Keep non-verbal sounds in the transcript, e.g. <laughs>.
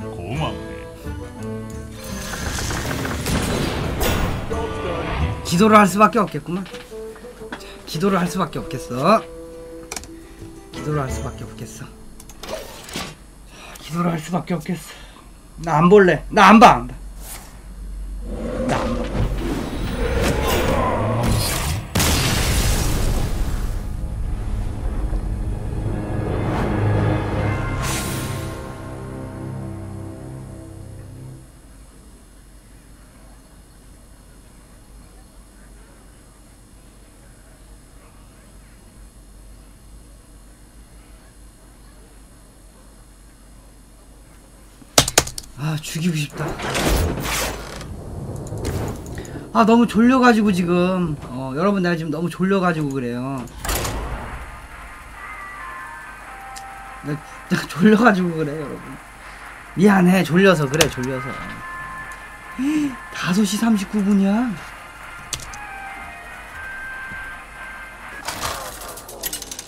고맙네. <laughs> 기도를 할 수밖에 없겠구만. 자, 기도를 할 수밖에 없겠어. 기도를 할 수밖에 없겠어. 자, 기도를 할 수밖에 없겠어. 나 안 볼래. 나 안 봐. 안 봐. 아 죽이고 싶다. 아 너무 졸려가지고 지금 어, 여러분 내가 지금 너무 졸려가지고 그래요. 내가, 내가 <laughs> 졸려가지고 그래 여러분. 미안해 졸려서 그래 졸려서. <gasps> 5시 39분이야.